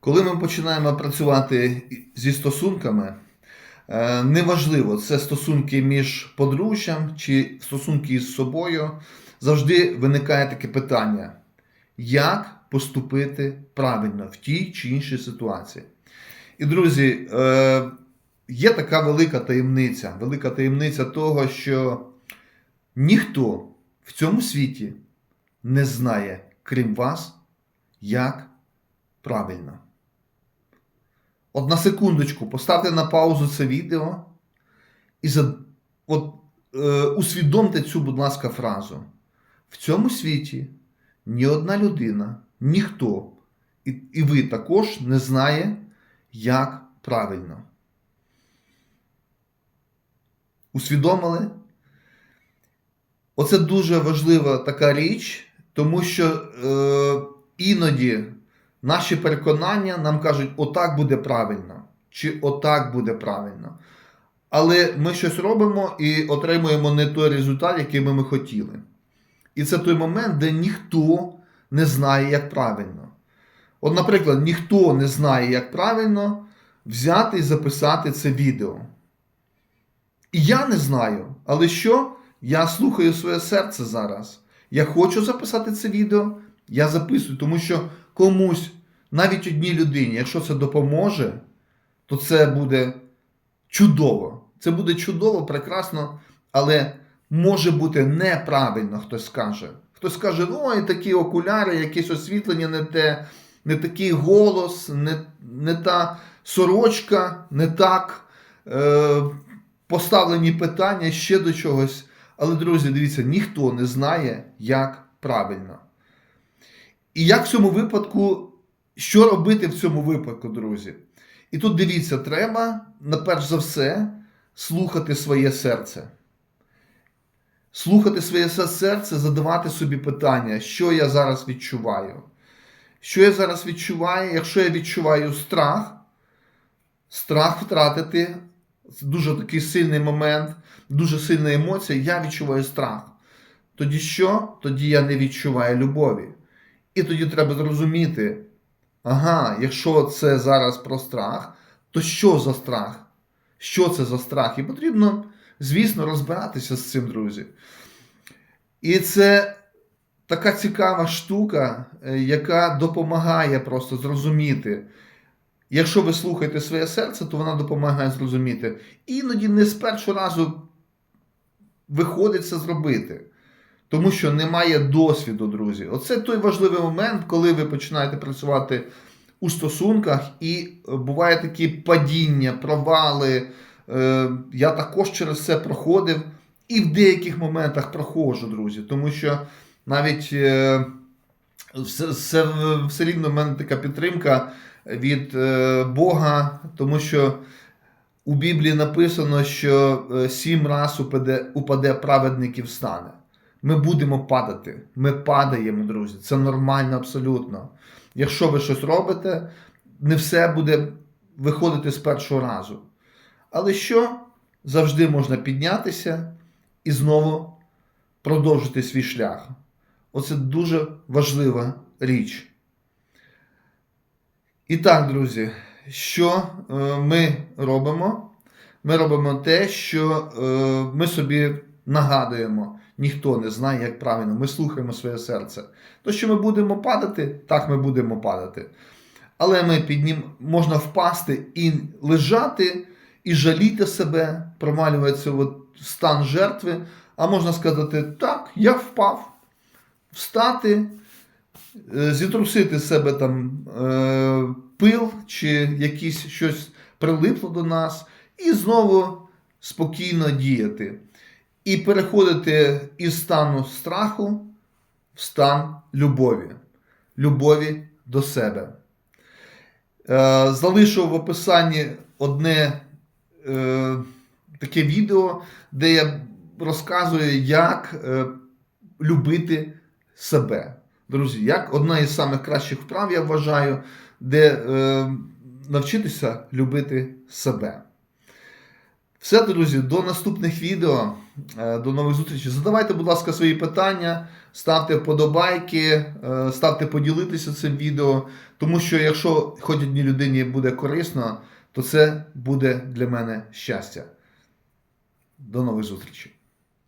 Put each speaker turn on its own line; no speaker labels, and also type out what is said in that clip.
Коли ми починаємо працювати зі стосунками, е, неважливо, це стосунки між подружжям чи стосунки із собою, завжди виникає таке питання: як поступити правильно в тій чи іншій ситуації? І, друзі, е, є така велика таємниця, велика таємниця того, що ніхто в цьому світі не знає, крім вас, як правильно. От на секундочку поставте на паузу це відео і за... от, е, усвідомте цю, будь ласка, фразу. В цьому світі ні одна людина, ніхто, і, і ви також не знає, як правильно. Усвідомили? Оце дуже важлива така річ, тому що е, іноді наші переконання нам кажуть, отак буде правильно, чи отак буде правильно. Але ми щось робимо і отримуємо не той результат, який ми хотіли. І це той момент, де ніхто не знає, як правильно. От, наприклад, ніхто не знає, як правильно взяти і записати це відео. І я не знаю, але що? Я слухаю своє серце зараз. Я хочу записати це відео, я записую, тому що комусь, навіть одній людині, якщо це допоможе, то це буде чудово. Це буде чудово, прекрасно, але може бути неправильно, хтось скаже. Хтось скаже, ой, такі окуляри, якесь освітлення не те, не такий голос, не, не та сорочка, не так. Е, Поставлені питання ще до чогось. Але, друзі, дивіться, ніхто не знає, як правильно. І як в цьому випадку, що робити в цьому випадку, друзі? І тут дивіться, треба, наперш за все, слухати своє серце. Слухати своє серце, задавати собі питання, що я зараз відчуваю. Що я зараз відчуваю, якщо я відчуваю страх, страх втратити дуже такий сильний момент, дуже сильна емоція, я відчуваю страх. Тоді що? Тоді я не відчуваю любові. І тоді треба зрозуміти, ага, якщо це зараз про страх, то що за страх? Що це за страх? І потрібно, звісно, розбиратися з цим, друзі. І це така цікава штука, е, яка допомагає просто зрозуміти. Якщо ви слухаєте своє серце, то вона допомагає зрозуміти. Іноді не з першого разу виходить це зробити. Тому що немає досвіду, друзі. Оце той важливий момент, коли ви починаєте працювати у стосунках, і буває такі падіння, провали. Е, Я також через це проходив. І в деяких моментах проходжу, друзі. Тому що навіть е, все, все, все рівно в мене така підтримка від е, Бога, тому що у Біблії написано, що е, сім раз упаде, упаде праведник і встане. Ми будемо падати. Ми падаємо, друзі. Це нормально абсолютно. Якщо ви щось робите, не все буде виходити з першого разу. Але що? Завжди можна піднятися і знову продовжити свій шлях. Оце дуже важлива річ. І так, друзі, що е, ми робимо? Ми робимо те, що е, ми собі нагадуємо, ніхто не знає, як правильно. Ми слухаємо своє серце. То, що ми будемо падати, так ми будемо падати. Але ми піднім... можна впасти і лежати, і жаліти себе, промалюватися в стан жертви. А можна сказати, так, я впав, встати. Е, зітрусити себе там е, пил чи якісь щось прилипло до нас, і знову спокійно діяти. І переходити із стану страху в стан любові, любові до себе. Е, залишу в описанні одне е, таке відео, де я розказую, як е, любити себе. Друзі, як одна із самих кращих вправ, я вважаю, де е, навчитися любити себе. Все, друзі, до наступних відео, е, до нових зустрічей. Задавайте, будь ласка, свої питання. ставте вподобайки, е, ставте поділитися цим відео, тому що якщо хоч одній людині буде корисно, то це буде для мене щастя. До нових зустрічей.